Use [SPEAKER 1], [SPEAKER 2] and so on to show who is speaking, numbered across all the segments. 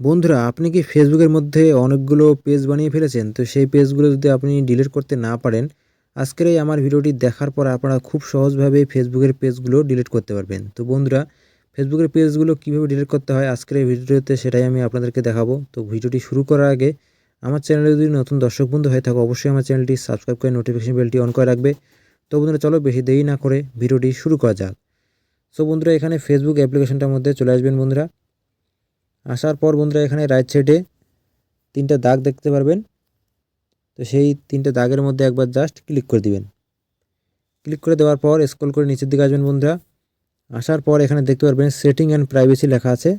[SPEAKER 1] বন্ধুরা, আপনি কি ফেসবুকের মধ্যে অনেকগুলো পেজ বানিয়ে ফেলেছেন? তো সেই পেজগুলো যদি আপনি ডিলিট করতে না পারেন, আজকের এই আমার ভিডিওটি দেখার পর আপনারা খুব সহজভাবে ফেসবুকের পেজগুলো ডিলিট করতে পারবেন। তো বন্ধুরা ফেসবুকের পেজগুলো কীভাবে ডিলিট করতে হয় আজকের এই ভিডিওতে সেটাই আমি আপনাদেরকে দেখাবো। তো ভিডিওটি শুরু করার আগে, আমার চ্যানেলে যদি নতুন দর্শক বন্ধু হয়ে থাকে, অবশ্যই আমার চ্যানেলটি সাবস্ক্রাইব করে নোটিফিকেশন বেলটি অন করে রাখবে। তো বন্ধুরা, চলো বেশি দেরি না করে ভিডিওটি শুরু করা যাক। সো বন্ধুরা, এখানে ফেসবুক অ্যাপ্লিকেশনটার মধ্যে চলে আসবেন বন্ধুরা। আসার পর বন্ধুরা এখানে রাইট সাইডে তিনটা দাগ দেখতে পারবেন। তো সেই তিনটা দাগের মধ্যে একবার জাস্ট ক্লিক করে দিবেন। ক্লিক করে দেওয়ার পর স্ক্রল করে নিচের দিকে আসবেন বন্ধুরা। আসার পর এখানে দেখতে পারবেন সেটিং অ্যান্ড প্রাইভেসি লেখা আছে।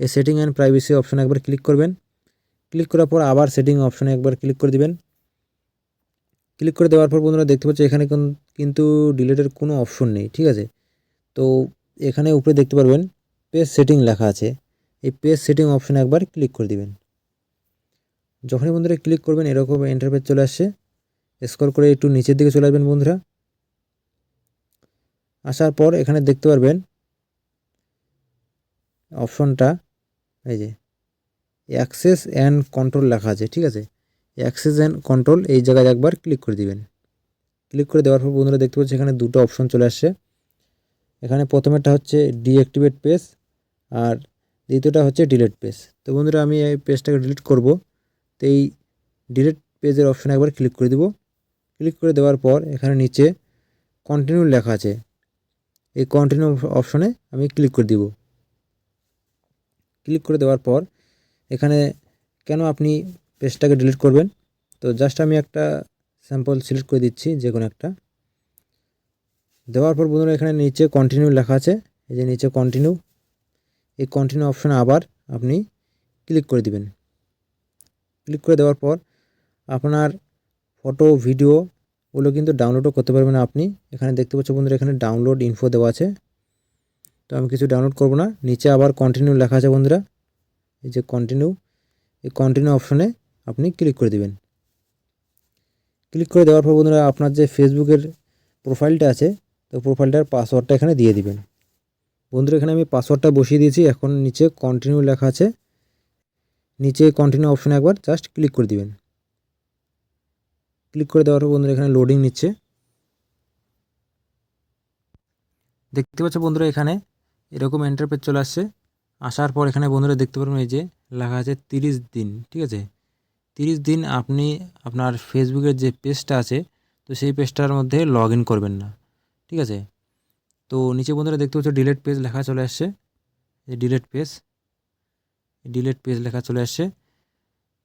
[SPEAKER 1] এই সেটিং অ্যান্ড প্রাইভেসি অপশানে একবার ক্লিক করবেন। ক্লিক করার পর আবার সেটিং অপশানে একবার ক্লিক করে দিবেন। ক্লিক করে দেওয়ার পর বন্ধুরা দেখতে পাচ্ছি এখানে কিন্তু ডিলেটের কোনো অপশন নেই, ঠিক আছে? তো এখানে উপরে দেখতে পারবেন পেজ সেটিং লেখা আছে। এই পেজ সেটিং অপশানে একবার ক্লিক করে দিবেন। যখনই বন্ধুরা ক্লিক করবেন, এরকম ইন্টারপেজ চলে আসছে স্ক্রল করে একটু নিচের দিকে চলে আসবেন বন্ধুরা। আসার পর এখানে দেখতে পারবেন অপশনটা এই যে অ্যাক্সেস অ্যান্ড কন্ট্রোল লেখা আছে, ঠিক আছে? অ্যাক্সেস অ্যান্ড কন্ট্রোল এই জায়গায় একবার ক্লিক করে দিবেন। ক্লিক করে দেওয়ার পর বন্ধুরা দেখতে পাচ্ছি এখানে দুটো অপশন চলে আসছে। এখানে প্রথমেরটা হচ্ছে ডিঅ্যাক্টিভেট পেজ আর দ্বিতীয়টা হচ্ছে ডিলেট পেজ তো বন্ধুরা, আমি এই পেজটাকে ডিলিট করব। তো এই ডিলেট পেজের অপশানে একবার ক্লিক করে দেব। ক্লিক করে দেওয়ার পর এখানে নিচে কন্টিনিউ লেখা আছে। এই কন্টিনিউ অপশনে আমি ক্লিক করে দিব। ক্লিক করে দেওয়ার পর এখানে কেন আপনি পেজটাকে ডিলিট করবেন? তো জাস্ট আমি একটা স্যাম্পল সিলেক্ট করে দিচ্ছি, যে কোনো একটা। দেওয়ার পর বন্ধুরা, এখানে নিচে কন্টিনিউ লেখা আছে। এই যে নিচে কন্টিনিউ এই কন্টিনিউ অপশানে আবার আপনি ক্লিক করে দিবেন। ক্লিক করে দেওয়ার পর আপনার ফটো ভিডিও ওগুলো কিন্তু ডাউনলোডও করতে পারবেন আপনি। এখানে দেখতে পাচ্ছ বন্ধুরা, এখানে ডাউনলোড ইনফো দেওয়া আছে। তো আমি কিছু ডাউনলোড করব না, নিচে আবার কন্টিনিউ লেখা আছে বন্ধুরা। এই যে কন্টিনিউ এই কন্টিনিউ অপশনে আপনি ক্লিক করে দিবেন। ক্লিক করে দেওয়ার পর বন্ধুরা, আপনার যে ফেসবুকের প্রোফাইলটা আছে, তো প্রোফাইলটার পাসওয়ার্ডটা এখানে দিয়ে দিবেন। বন্ধুরা, এখানে আমি পাসওয়ার্ডটা বসিয়ে দিয়েছি। এখন নিচে কন্টিনিউ লেখা আছে। নিচে কন্টিনিউ অপশানে একবার জাস্ট ক্লিক করে দিবেন। ক্লিক করে দেওয়ার পর বন্ধুরা, এখানে লোডিং নিচ্ছে। দেখতে পাচ্ছ বন্ধুরা, এখানে এরকম এন্টারপেজ চলে আসছে। আসার পর এখানে বন্ধুরা দেখতে পারবেন এই যে লেখা আছে তিরিশ দিন, ঠিক আছে? তিরিশ দিন আপনি আপনার ফেসবুকের যে পেজটা আছে, তো সেই পেজটার মধ্যে লগ করবেন না, ঠিক আছে? তো নিচে বন্ধুরা দেখতে পাচ্ছ ডিলেট পেজ লেখা চলে আসছে। এই ডিলেট পেজ ডিলেট পেজ লেখা চলে আসছে।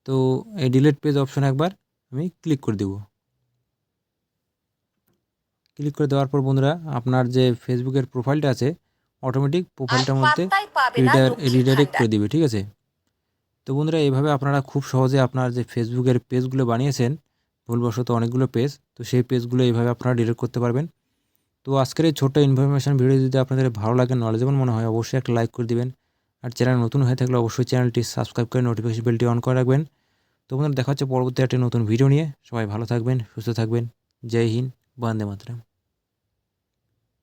[SPEAKER 1] তো এই ডিলেট পেজ অপশন একবার আমি ক্লিক করে দেব। ক্লিক করে দেওয়ার পর বন্ধুরা আপনার যে ফেসবুকের প্রোফাইলটা আছে অটোমেটিক প্রোফাইলটার মধ্যে রিডার রিডাইরেক্ট করে দিবে ঠিক আছে? তো বন্ধুরা এইভাবে আপনারা খুব সহজে আপনার যে ফেসবুকের পেজগুলো বানিয়েছেন ভুলবশত অনেকগুলো পেজ তো সেই পেজগুলো এইভাবে আপনারা ডিলিট করতে পারবেন। তো আজকের এই ছোট্ট ইনফরমেশান ভিডিও যদি আপনাদের ভালো লাগে নলেজেবল মনে হয়, অবশ্যই একটা লাইক করে দিবেন। আর চ্যানেল নতুন হয়ে থাকলে অবশ্যই চ্যানেলটি সাবস্ক্রাইব করে নোটিফিকেশন বেলটি অন করে রাখবেন। তো বন্ধুরা, দেখা হচ্ছে পরবর্তী একটি নতুন ভিডিও নিয়ে। সবাই ভালো থাকবেন, সুস্থ থাকবেন। জয় হিন্দ, বন্দে মাতরম।